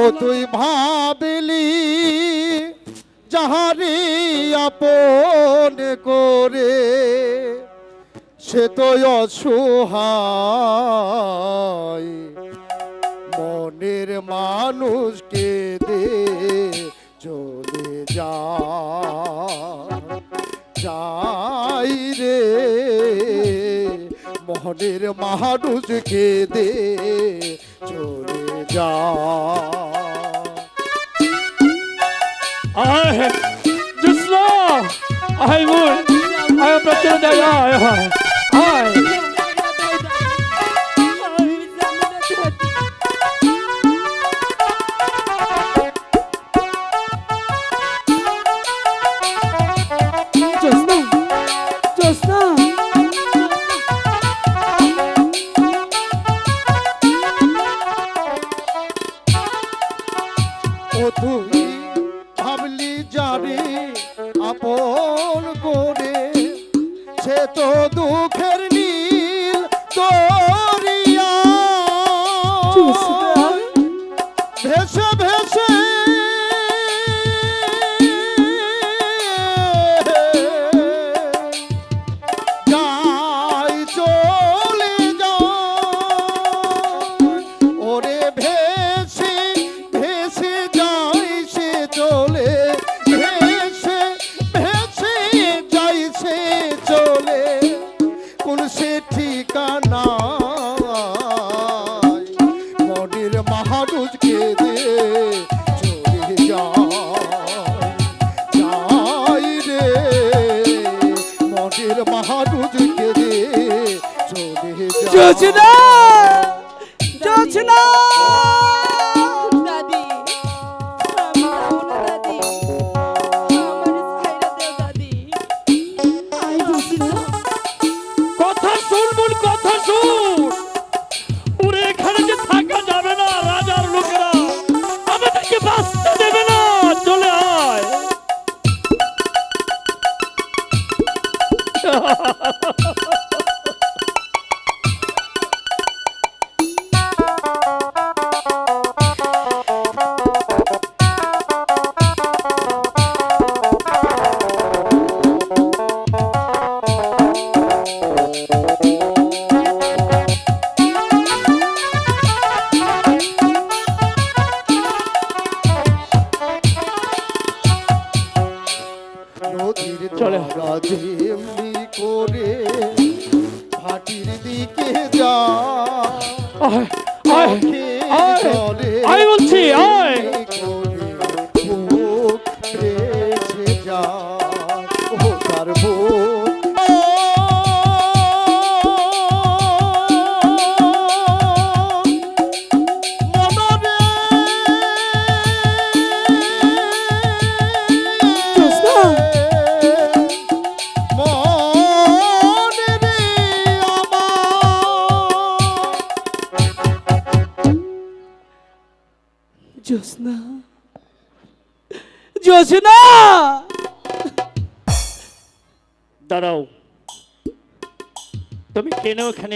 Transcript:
ও তুই ভাবলি যাহারি আপন করে, সে তো অসহায়। মনের মানুষকে দে, চলে যা। যাই রে, মনের মানুষকে দে, চলে যা। Just now I would I am not gonna die I I আপন করে সে তো দুঃখের জোসনা জোসনা দাদি দাদি দাদি কথা শুন বল কথা শুন। ওরে এখানে যে থাকা যাবে না রাজার লোকেরা আমাদেরকে বাঁচতে দেবে না চলে আয়। যেমনি করে ভাটির দিকে যা আয় বলছি আয়। ও তার জোসনা জোসনা দাঁড়াও। তুমি কেন এখানে